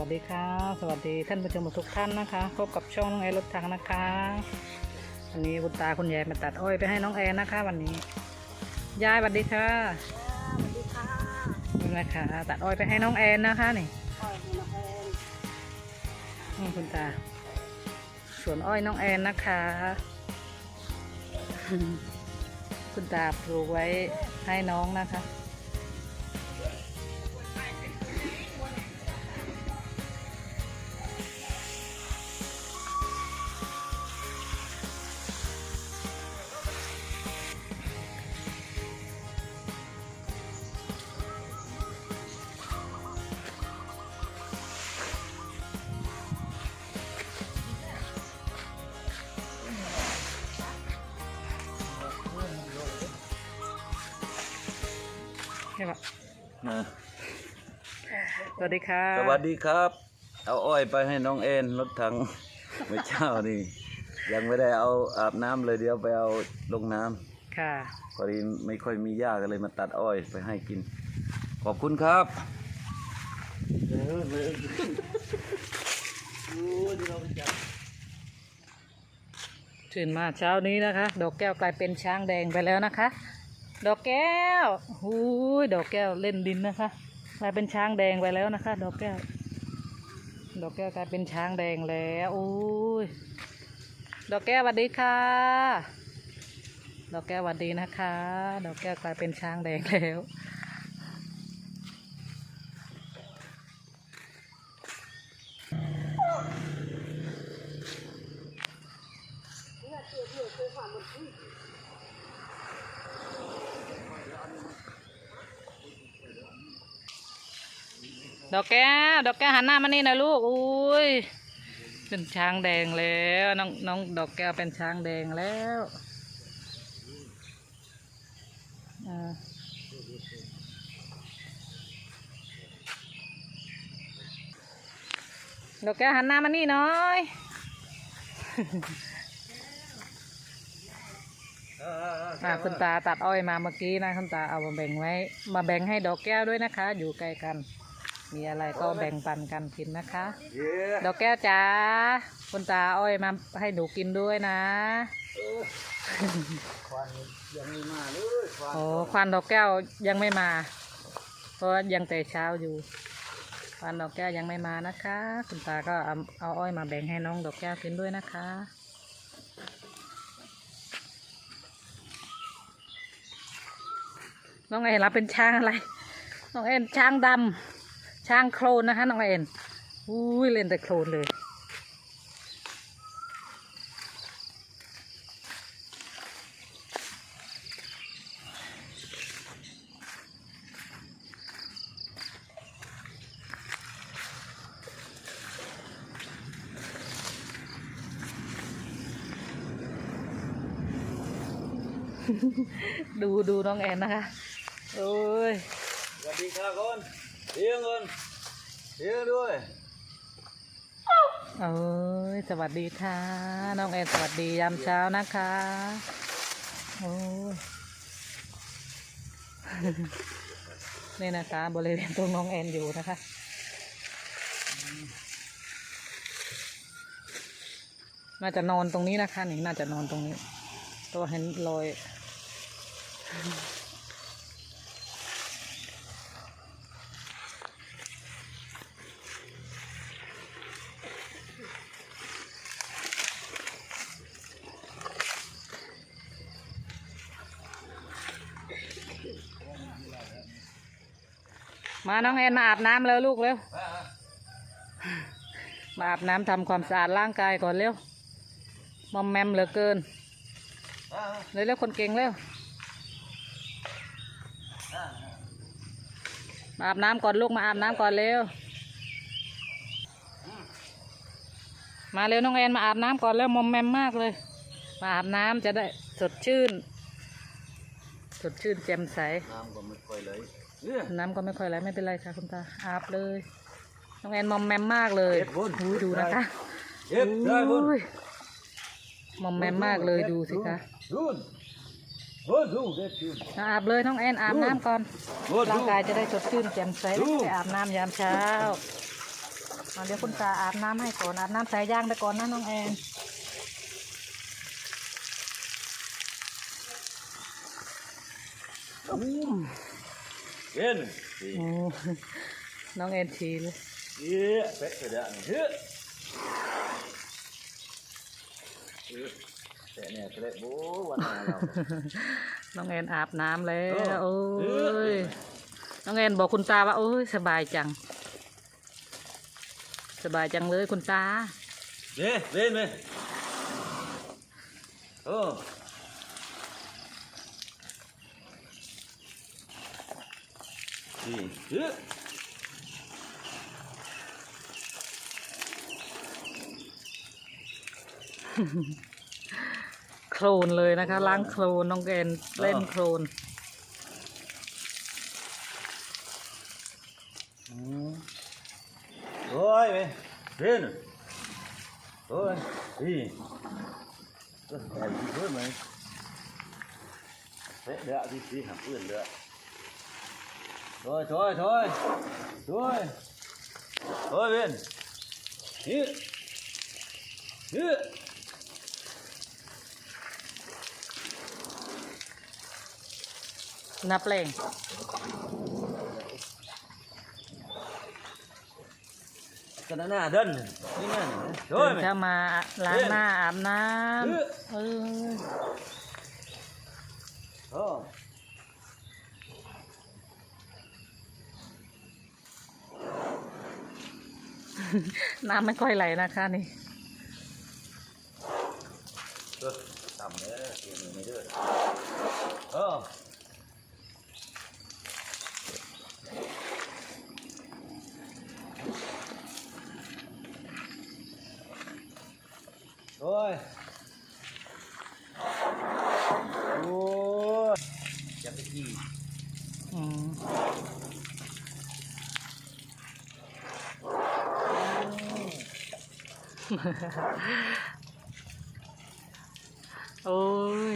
วัสดีค่ะสวัสดีท่านผู้ชมทุกท่านนะคะพบกับช่องน้องแอนรถถังนะคะวันนี้คุณตาคุณยายมาตัดอ้อยไปให้น้องแอนนะคะ วันนี้ยายสวัสดีค่ะสวัสดีค่ะนี่นะคะตัดอ้อยไปให้น้องแอนนะคะนี่คอยให้น้องแอนนี่คุณตาสวนอ้อยน้องแอนนะคะ คุณตาปลูกไว้ให้น้องนะคะ ช่ปะนะสวัสดีค่ะสวัสดีครับ เอาอ้อยไปให้น้องเอ็นรถถังเมื่อเช้านี่ ยังไม่ได้เอาอาบน้ำเลยเดี๋ยวไปเอาลงน้ำค่ะ พอดีไม่ค่อยมีหญ้าก็เลยมาตัดอ้อยไปให้กิน ขอบคุณครับตื่นมาเช้านี้นะคะ ดอกแก้วกลายเป็นช้างแดงไปแล้วนะคะ ดอกแก้วหูยดอกแก้วเล่นดินนะคะกลายเป็นช้างแดงไปแล้วนะคะ ดอกแก้ว ดอกแก้วกลายเป็นช้างแดงแล้วอู้ยดอกแก้วสวัสดีค่ะ ดอกแก้วสวัสดีนะคะ ดอกแก้วกลายเป็นช้างแดงแล้ว ดอกแก้วดอกแก้วหันหน้ามานี่นะลูกอุ้ยเป็นช้างแดงแล้วน้องน้องดอกแก้วเป็นช้างแดงแล้วดอกแก้วหันหน้ามานี่น้อยอาคุณตาตัดอ้อยมาเมื่อกี้นะคุณตาเอามาแบ่งไว้ มาแบ่งให้ดอกแก้วด้วยนะคะ อยู่ใกล้กัน มีอะไรก็แบ่งปันกันกินนะคะดอกแก้วจ๋าคุณตาอ้อยมาให้หนูกินด้วยนะควันยังไม่มาเลยควันโอ้ควันดอกแก้วยังไม่มา เพราะว่ายังแต่เช้าอยู่ควันดอกแก้วยังไม่มานะคะ คุณตาก็เอาเอาอ้อยมาแบ่งให้น้องดอกแก้วกินด้วยนะคะน้องเอ็นรับเป็นช้างอะไร น้องเอ็นช้างดำ ช้างโคลนนะคะน้องเอ็นอุ้ยเล่นแต่โคลนเลยดูดูน้องแอนนะคะ โอ้ย สวัสดีค่ะคน เลี้ยงคนเลี้ยงด้วยเอ้ยสวัสดีค่ะ น้องแอนสวัสดียามเช้านะคะโอ้ยนี่นะคะบริเวณตรงน้องแอนอยู่นะคะน่าจะนอนตรงนี้นะคะนี่น่าจะนอนตรงนี้ ตัวเห็นรอย มาน้องแอนมาอาบน้ำแล้วลูกเร็ว มาอาบน้ำทำความสะอาดร่างกายก่อนเร็ว มอมแมมเหลือเกิน เร็วเร็วคนเก่งเร็ว มาอาบน้ำก่อนลูกมาอาบน้ำก่อนเร็ว มาเร็วน้องแอนมาอาบน้ำก่อนแล้วมอมแมมมากเลย มาอาบน้ำจะได้สดชื่น สดชื่นแจ่มใส น้ำก็ไม่ค่อยเลยเนี่ยน้ำก็ไม่ค่อยไหลไม่เป็นไรค่ะคุณตาอาบเลย น้องแอนมอมแมมมากเลยหูยดูนะคะเย็บได้บุญอุ้ยมอมแมมมากเลยดูสิคะบุญบุญดูเด็ดจุนมาอาบเลยน้องแอนอาบน้ำก่อนบุญร่าดูงกายจะได้สดชื่นแจ่มใสดูไปอาบน้ำยามเช้าอะเดี๋ยวคุณตาอาบน้ำให้ก่อนอาบน้ำสายยางไปก่อนนะน้องแอน เอ็นโอ้น้องแอนชีเลยเฮ้ยเป็ดเด้อเฮ้ยแต่เนี่ยเป็ดโอ้วันไหนเราน้องแอนอาบน้ำแล้วเออโอ้เออยน้องแอนบอกคุณตาว่าโอ้ยสบายจัง สบายจังเลยคุณตาเด้เล่นไหมโอ้ นี่เฮ้ยโคลนเลยนะคะ ล้างโคลนน้องแอนเล่นโคลน rồi mày lên rồi đi Ơ, cái gì thế mày thế đợi đi đi hẳn quyền đợi thôi thôi thôi thôi thôi bên đi đi นับแรง cái nó là đơn đi nghe này ตื่ rồi นเช้า mày มาล้างหน้าอาบน้เออำเออ Ờ. น้ำไม่ค่อยไหลนะคะนี่ทำเนื้อเกี่ยมไม่ด้วยเออโอ้ย chắc cái gì อืม โอ้ย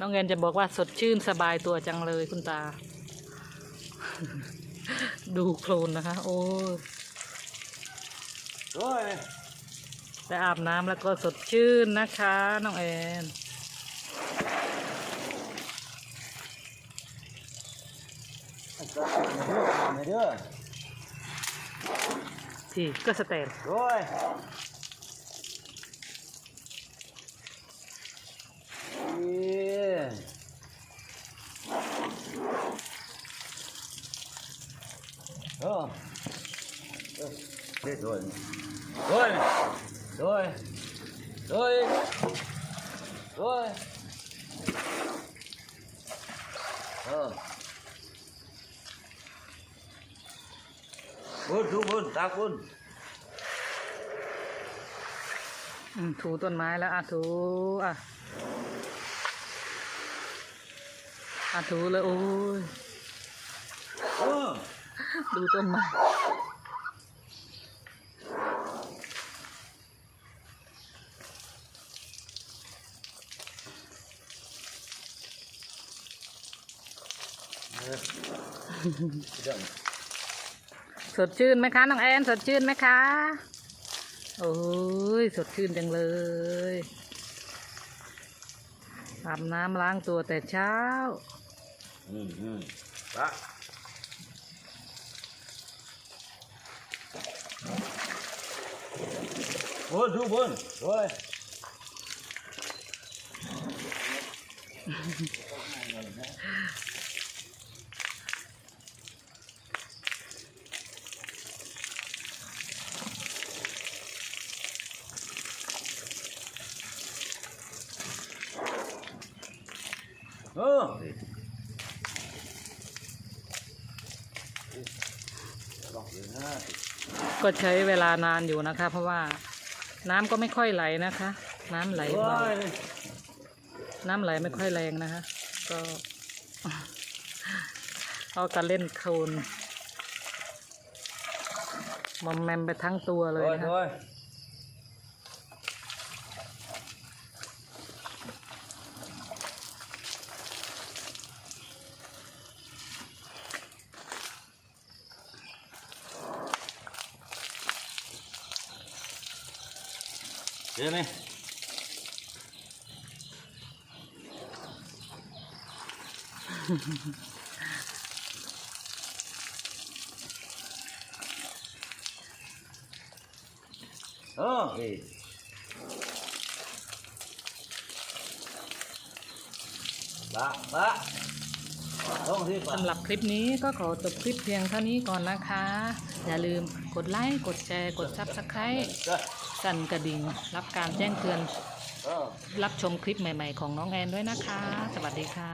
น้องเงินจะบอกว่าสดชื่นสบายตัวจังเลยคุณตา ดูโคลนนะคะ โอ้ย rồi แต่อาบน้ำแล้วก็สดชื่นนะคะ น้องแอน mày đưa ที่ก็สเตน rồi Yeah. Ờ. Ờ, Thế rồi. Rồi. Rồi. Rồi. Rồi. Ờ. Buôn, chú buôn, ta buôn. อืมถูต้นไม้แล้วอะถูอะอะถูเลยโอ้ย Ờ. ดูต้นไม้สดชื่นไหมคะน้องแอนสดชื่นไหมคะ โอ้ยสดชื่นจังเลยอาบน้ำล้างตัวแต่เช้า อืมอืมปะ Ừ, ừ. Đó. Buôn, chú buôn. Rồi. Ờ. ก็ใช้เวลานานอยู่นะคะ เพราะว่า น้ำก็ไม่ค่อยไหลนะคะ น้ำไหลเบา Rồi. น้ำไหลไม่ค่อยแรงนะคะ ก็เอากันเล่นโคลนมอมแมมไปทั้งตัวเลย Rồi, นะคะ เดี๋ยวนี่โอ้ยละละลงที่ปะสำหรับคลิปนี้ก็ขอจบคลิปเพียงเท่านี้ก่อนนะคะ อย่าลืมกดไลค์ กดแชร์ กด Subscribe สั่ นกระดิ่ง รับการแจ้งเตือน รับชมคลิปใหม่ ๆ ของน้องแอนด้วยนะคะ สวัสดีค่ะ